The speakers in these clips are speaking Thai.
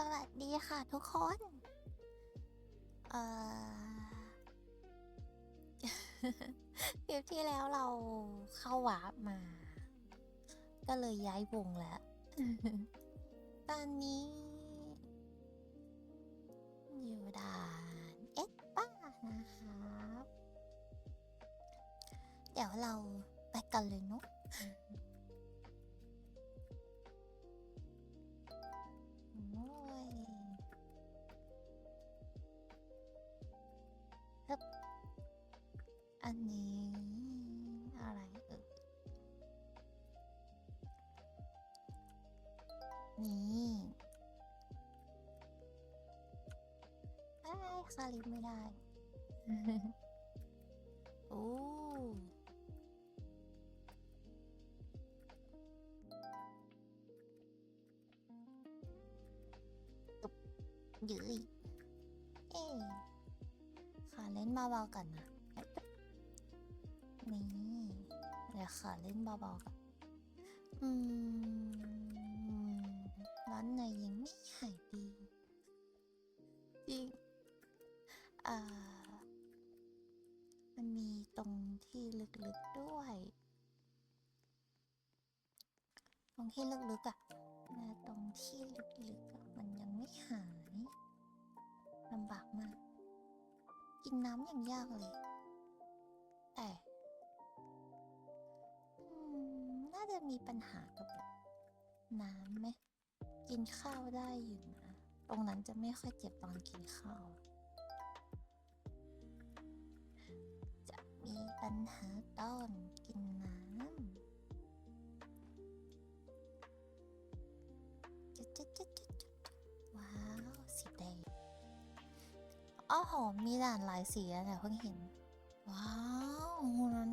สวัสดีค่ะทุกคน เอ่อคลิปที่แล้วเราเข้าวาร์ปมา ก็เลยย้ายวงแล้ว ตอนนี้ อยู่ด่านเอ็กป้านะครับ เดี๋ยวเราไปกันเลยเนาะ อันนี้อะไรเอ่ยนี่ไอ้ยคาลิปไม่ได้ บาๆกันอืมร้อนในยังไม่หายดีจริงอ่ามันมีตรงที่ลึกๆด้วย ตรงที่ลึกๆอะ่ะนะตรงที่ลึกๆอะมันยังไม่หายลำบากมาก กินน้ำอย่างยากเลย จะมีปัญหากับแบบน้ำไหมกินข้าวได้อยู่นะ ตรงนั้นจะไม่ค่อยเจ็บตอนกินข้าว จะมีปัญหาตอนกินน้ำจุดจุดจุดจุดจุดว้าวสีแดงอ้อหอมมีด่านหลายสีแล้วเนี่ยเพิ่งเห็น ว้าวนั้น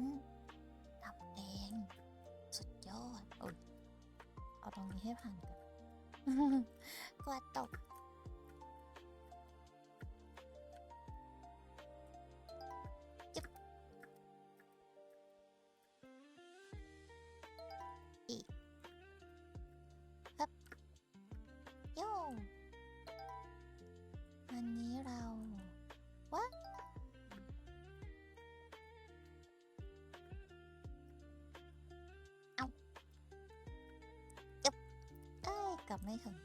ให้ผ่านก่อนกว่าตก ไม่ถึง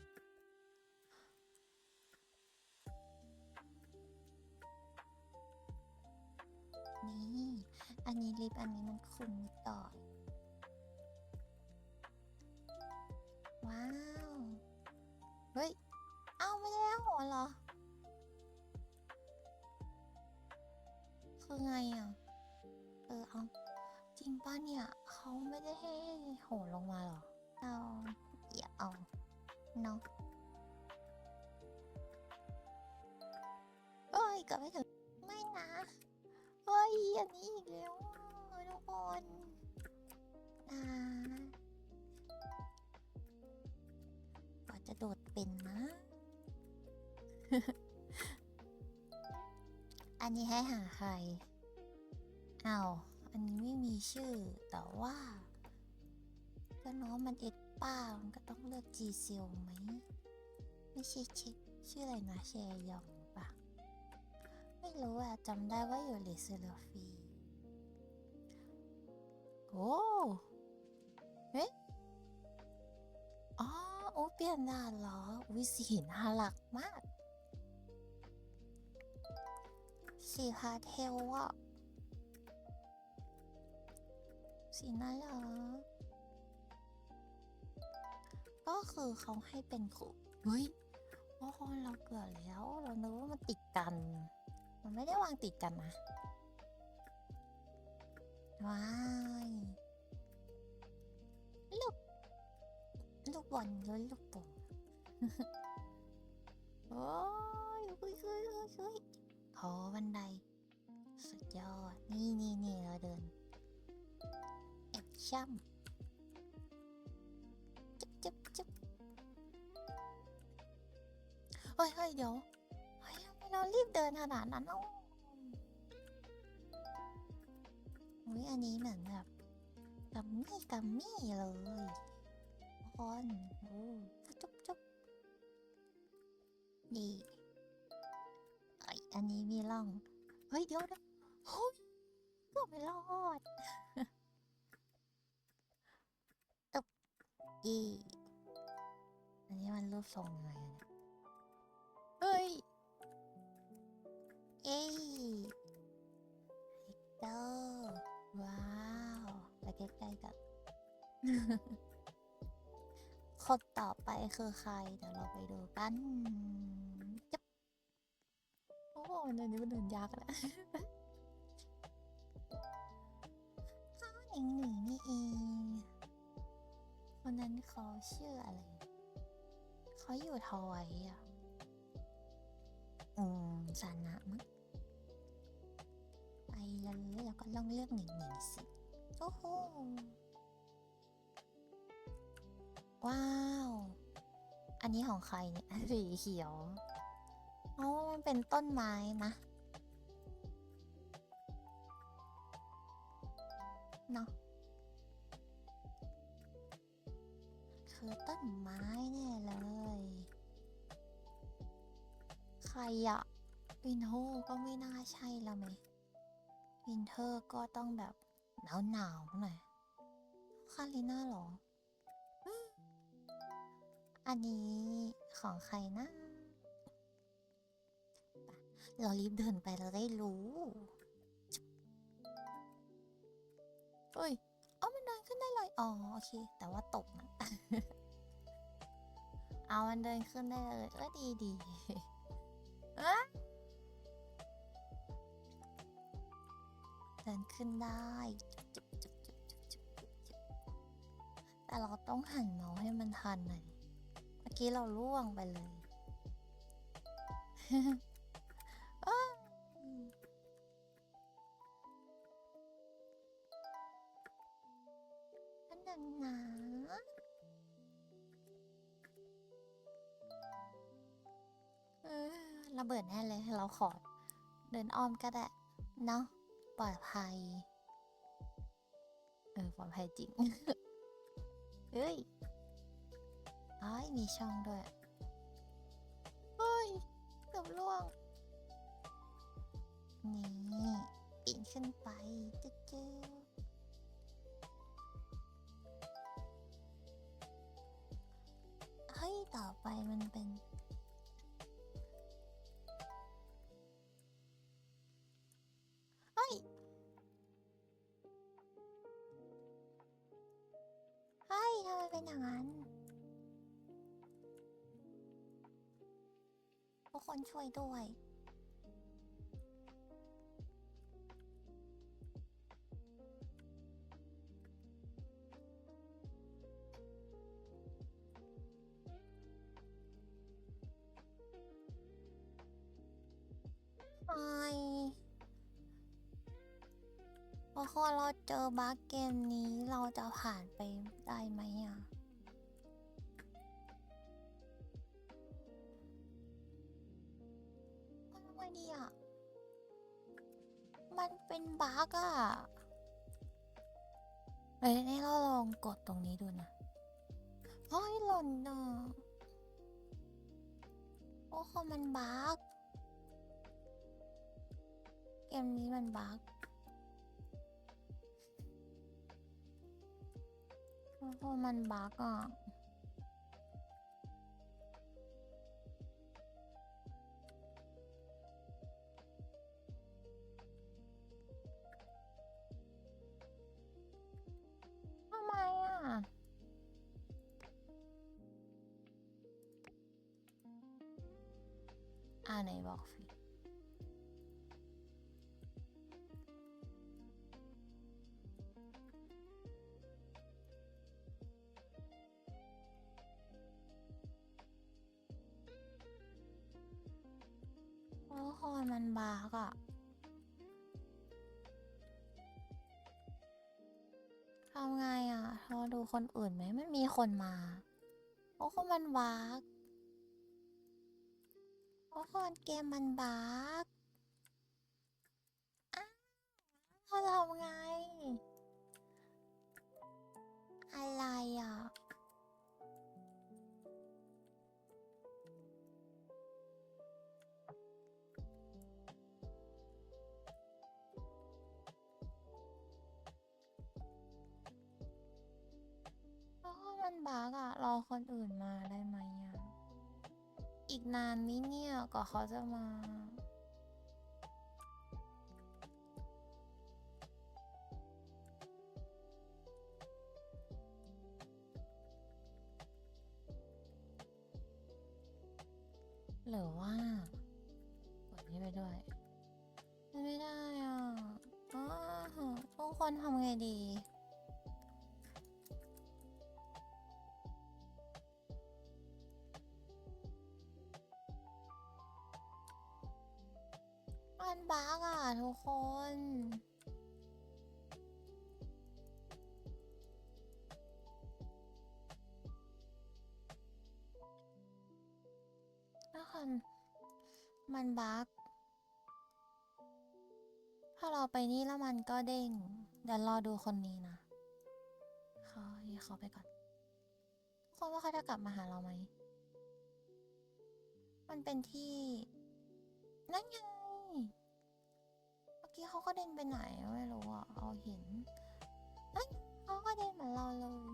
นี่ อันนี้ลิปอันนี้มันคุมนิดต่อย ว้าว เฮ้ย เอาไม่ได้หัวเหรอ คือไงอะ เออเอาจริงป้ะเนี่ย เขาไม่ได้ให้โหนลงมาหรอเอาอย่าเอา เนาะเอ้ยกลับไม่ถึงไม่นะเฮ้ยอันนี้อีกแล้วทุกคนนะกว่าจะโดดเป็นนะ อันนี้ให้หาใครอ้าวอันนี้ไม่มีชื่อแต่ว่าก็น้องมันเอ็ด ป้ามันก็ต้องเลือกจีเซลไหม ไม่ใช่ช็คชื่ออะไรนะแชยองปะไม่รู้อะจำได้ว่าอยู่เลเซอร์ฟีโอ้เฮ้ยอ๋อโอ้เปลี่ยนด่าเหรอวิสีน่ารักมาก สีพาเทลอะสีน่ารัก ก็คือเขาให้เป็นครูเฮ้ยโอ้โหเราเกือบแล้ว เรานึกว่ามันติดกัน มันไม่ได้วางติดกันนะ ว้ายลูก ลูกบอลย้อยลูกโป่งโอ้ยเฮ้ยเฮ้ยเฮ้ยเฮ้ยขอบันได สุดยอด นี่นี่นี่เราเดินแอคชั่น ฮ้ยเฮ้ยเดี๋ยวเฮ้ยทำไมเรารีบเดินขนาดนั้นเอ้าอุ้ยอันนี้เหมือนแบบกัมมี่กัมมี่เลยทุกคนโอ้จุ๊บจุ๊บอันนี้มีร่อง เฮ้ยเดี๋ยวนะเฮ้ยก็ไม่รอดตึบอีอันนี้มันรูปทรงยังไง เนี่ยเฮ้ย เอ้ยฮิกเตอว้าวไปใกล้ๆกัน คนต่อไปคือใคร เดี๋ยวเราไปดูกันจับโอ้โหเดินนี้มันเดินยากและข้าวหนิงหนิงนี่เองคนนั้นเขาชื่ออะไร เขาอยู่ทวายอะ อืมสานะมั้งไปเลยแล้วก็ลองเลือกหนิงหนิงสิ โอ้โห ว้าว อันนี้ของใครเนี่ยสีเขียวเพราะว่ามันเป็นต้นไม้นะเนาะคือต้นไม้แน่เลย อะวินโฮก็ไม่น่าใช่แล้วไหมวินเทอร์ก็ต้องแบบหนาวหนาวหน่อยคาริน่าหรอ อันนี้ของใครนะเรารีบเดินไปเราได้รู้เฮ้ยเอามันเดินขึ้นได้เลย อ๋อ โอเค แต่ว่าตกนะ เอามันเดินขึ้นได้เลย เออดีดี เดินขึ้นได้จุบจุบจุบจุบจุบจุบจุบแต่เราต้องหันเมาส์ให้มันทันหน่อย เมื่อกี้เราล่วงไปเลย ระเบิดแน่เลยเราขอ เดินอ้อมก็ได้เนาะปลอดภัย เออปลอดภัยจริง เฮ้ยอ้ยมีช่องด้วย เฮ้ยเกือบล่วง นี่ปีนขึ้นไปจุ๊จูเฮ้ย ต่อไปมันเป็น เฮ้ยทำไมเป็นอย่างนั้น ทุกคนช่วยด้วยไอพอเราเจอบั๊กเกมนี้เราจะผ่านไป ได้ไหมอะมันทำไมดีอะ มันเป็นบั๊กอะเอ้ยนี่เราลองกดตรงนี้ดูนะเฮ้ยหล่นอะโอ้โหมันบั๊กเกมนี้มันบั๊ก โอ้โหมันบักอะทำไมอะ อ่าไหนบอกสิากอะทำไงอะเราดูคนอื่นไหมไม่มีคนมาโอ้โหมันบากโอ้คนเกมมันบาก บากอะรอคนอื่นมาได้ไหมอะอีกนานไหมเนี่ยกว่าเขาจะมาหรือว่ากดนี้ไปด้วยไม่ได้อะอ้าวทุกคนทำไงดี ทุกคน ทุกคนมันบักถ้าเราไปนี่แล้วมันก็เด้ง เดี๋ยวรอดูคนนี้นะเขาให้เขาไปก่อนทุกคนว่าเขาจะกลับมาหาเราไหม มันเป็นที่ นั่นไง อกี้เขาก็เด้นไปไหนไม่รู้อะเราเห็นนั่นเขาก็เด้นเหมือนเราเลย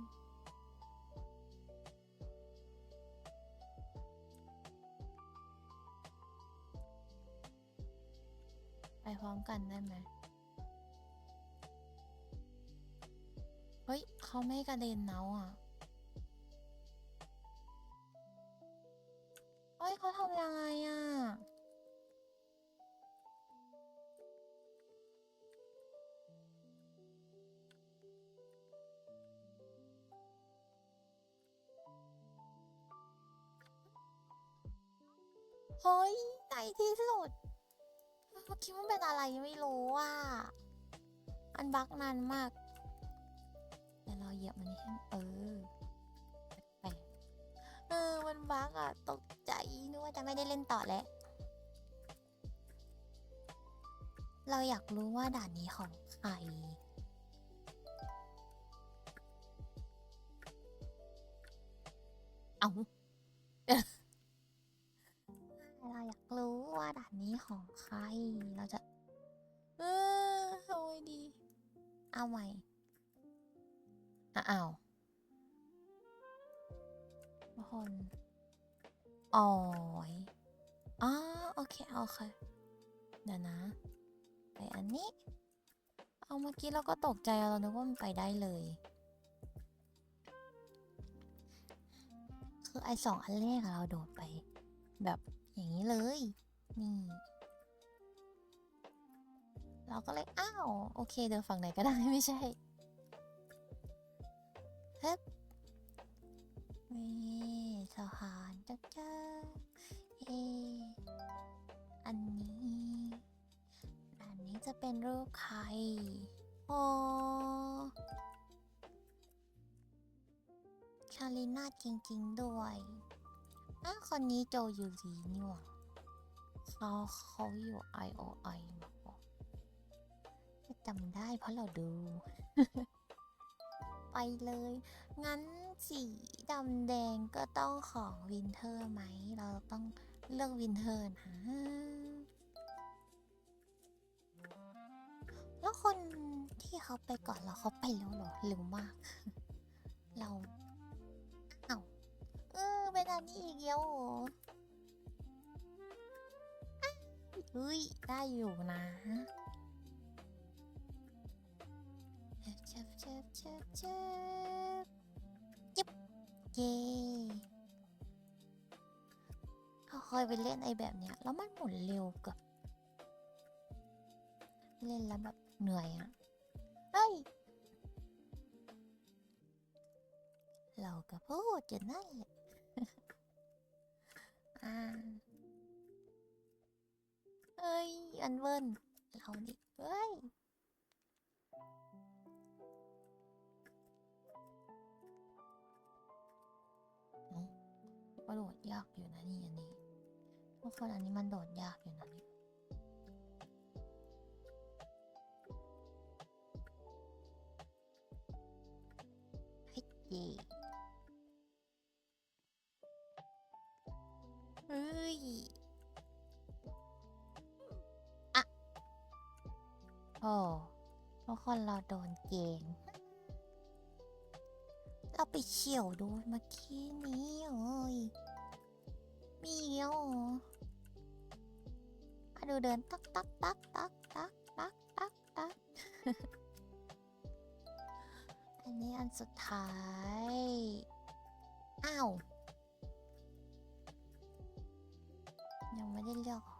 ไปพร้อมกันได้ไหม เฮ้ย เขาไม่กระเด็นเนาอะ เฮ้ย เขาทำยังไงอะ เฮ้ยในที่สุดเมื่อกี้มันเป็นอะไรไม่รู้อะอันบักนานมากแต่เราเหยียบมันให้เออแปลกเออมันบักอะตกใจนึกว่าจะไม่ได้เล่นต่อแล้วเราอยากรู้ว่าด่านนี้ของใครเอาเรา ว่าด่านนี้ของใคร เราจะ เออเอาไว้ดี เอาใหม่อะอ้าวทุกคนอ๋อยอ๋อโอเคโอเคเดี๋ยวนะ ไปอันนี้ เอาเมื่อกี้เราก็ตกใจเรานึกว่ามันไปได้เลย คือไอสองอันแรกอะเราโดดไป แบบอย่างนี้เลย นี่ เราก็เลย อ้าว โอเค เดินฝั่งไหนก็ได้ไม่ใช่เฮ้ยนี่สะพานจ้าจ้าเออันนี้ อันนี้จะเป็นรูปใครโอ้ชาลิน่าจริง ๆ ด้วยอ้าคนนี้โจยูรีนี่หว่า เขาเขาอยู่ IOI มาบอกจำได้เพราะเราดู ไปเลย งั้นสีดำแดงก็ต้องของวินเทอร์ไหม เราต้องเลือกวินเทอร์นะแล้วคนที่เขาไปก่อนเราเขาไปแล้วเหรอหรือว่าเรา เอ้าเออเป็นอันนี้อีกแล้วเหรอ เฮ้ย ได้อยู่นะเชิบเชิบเชิบเชิบยิบเย่เขาเคยไปเล่นไอ้แบบเนี้ย แล้วมันหมุนเร็วกับเล่นแล้วแบบเหนื่อยอะเฮ้ย เราก็พูดอยู่นั่นแหละ อ่า เอ้ย อันเวิร์นเราดิเฮ้ยเอ้าก็โดดยากอยู่นะนี่อันนี้ทุกคนอันนี้มันโดดยากอยู่นะนี่เย่เฮ้ย ทุกคนเราโดนเกง เราไปเฉี่ยวโดนเมื่อกี้นี้เอ้ยมีเงี้ยวเหรอมาดูเดินตักตักตักตักตักตักตักตักอันนี้อันสุดท้าย อ้าว ยังไม่ได้เลือก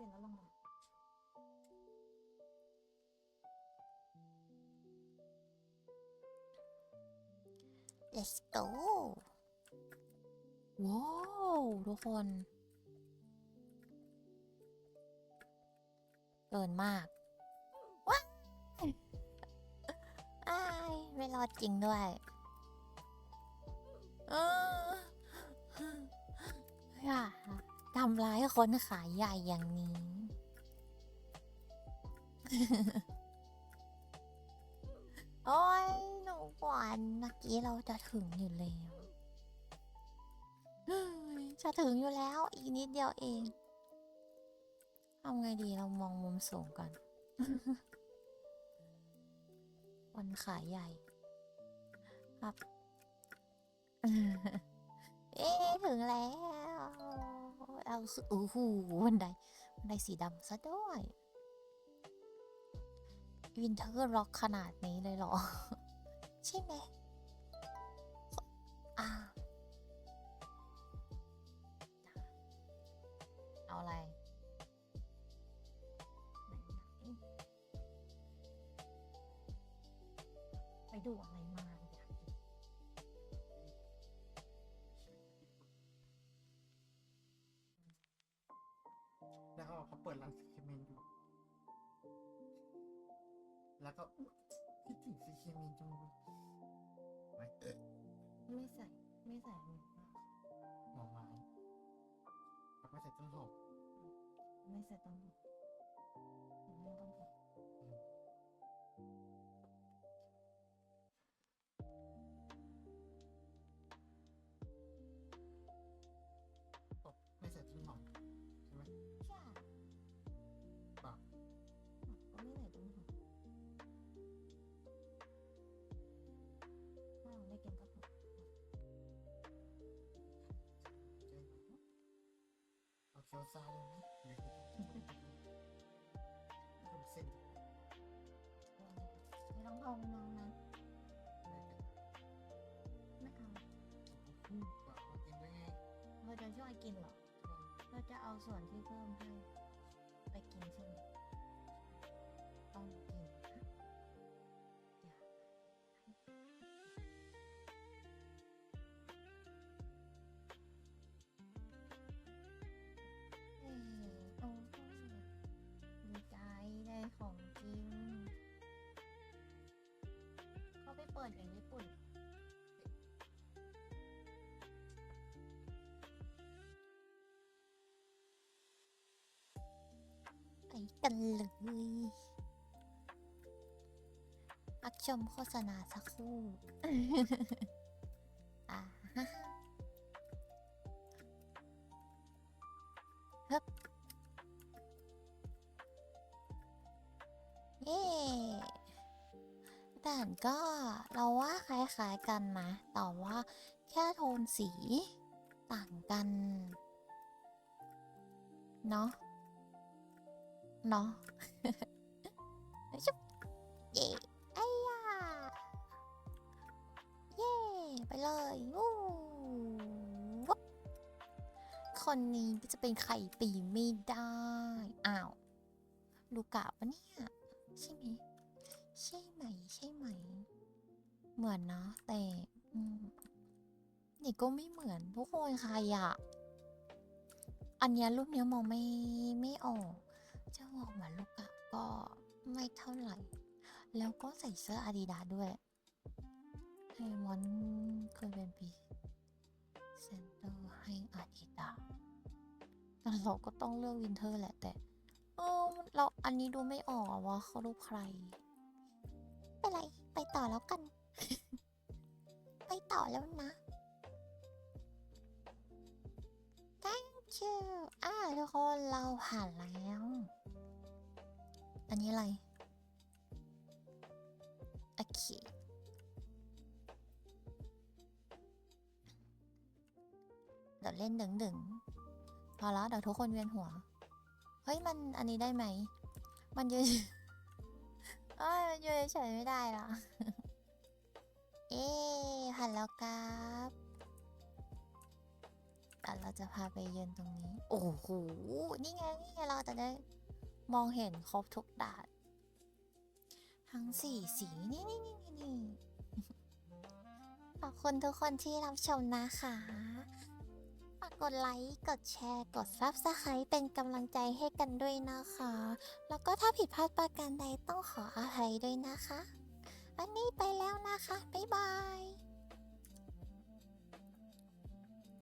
เดี๋ยวเสร็จแล้วลงมา let's go ว้าวทุกคนเกินมากว้ายอ้ายไม่รอดจริงด้วยอ่า ทำร้ายคนขายใหญ่อย่างนี้ โอ้ยหนูกวนเมื่อกี้เราจะถึงอยู่แล้วจะถึงอยู่แล้ว อีกนิดเดียวเองทำไงดีเรามองมุมสูงก่อนวันขายใหญ่ ครับ เอ๊ะถึงแล้ว เราสึโอ้โหบันไดบันไดสีดำซะด้วยวินเทอร์ร็อกขนาดนี้เลยเหรอ ใช่ไหมอ่าเอาอะไรไหนไหนไปดูอะไร เขาเปิดร้านซีเคเมนอยู่ แล้วก็อุ๊ยคิดถึงซีเคเมนจังเลยไม่เอ๊ะไม่ใส่ ไม่ใส่อันนี้หมอไม้แล้วก็ใส่ต้นหอมไม่ใส่ต้นหอมไม่ต้องหอม ตัวซ้ำรู้สึกไม่ต้องเอามองนั้นไม่เอาเราจะช่วยกินหรอ เราจะเอาส่วนที่เพิ่มให้ ของกินเขาไปเปิดอย่างญี่ปุ่น ไปกันเลยพักชมโฆษณาสักครู่อ่าฮะฮึบ เย่แต่ก็เราว่าคล้ายๆกันนะ แต่ว่าแค่โทนสีต่างกัน เนาะ เนาะชุบเย่ไอ้ยาเย่ไปเลยวู้วคนนี้ก็จะเป็นไข่ปีไม่ได้ อ้าว ลูกะปะเนี่ย ใช่ไหมใช่ไหม ใช่ไหม เหมือนนะแต่อืนี่ก็ไม่เหมือนทุกคนใครอะอันนี้รูปเนี้ยมองไม่ไม่ออกจะบอกเหมือนลูกอะก็ไม่เท่าไหร่ แล้วก็ใส่เสื้ออาดิดาด้วยไฮมอนเคยเป็นปีเซนเตอร์ให้อาดิดาแต่เราก็ต้องเลือกวินเทอร์แหละแต่ ออเราอันนี้ดูไม่ออกอะว่าเขารูปใครเป็นไร ไปต่อแล้วกัน ไปต่อแล้วนะ thank you อ่าทุกคนเราผ่านแล้ว อันนี้อะไร โอเคเดี๋ยวเล่นดึงดึงพอแล้วเดี๋ยวทุกคนเวียนหัว ฮ้ยมันอันนี้ได้ไหม มันยืนเอ้ยมันยืนเฉยไม่ได้หรอ เอ๊ะผ่านแล้วครับแต่เราจะพาไปยืนตรงนี้ โอ้โห นี่ไง นี่ไง เราจะได้มองเห็นครบทุกด่านทั้งสี่สี นี่นี่นี่นี่ขอบคุณทุกคนที่รับชมนะคะ ฝากกดไลค์ กดแชร์ กด Subscribe เป็นกำลังใจให้กันด้วยนะคะ แล้วก็ถ้าผิดพลาดประการใดต้องขออภัยด้วยนะคะ วันนี้ไปแล้วนะคะ บ๊ายบาย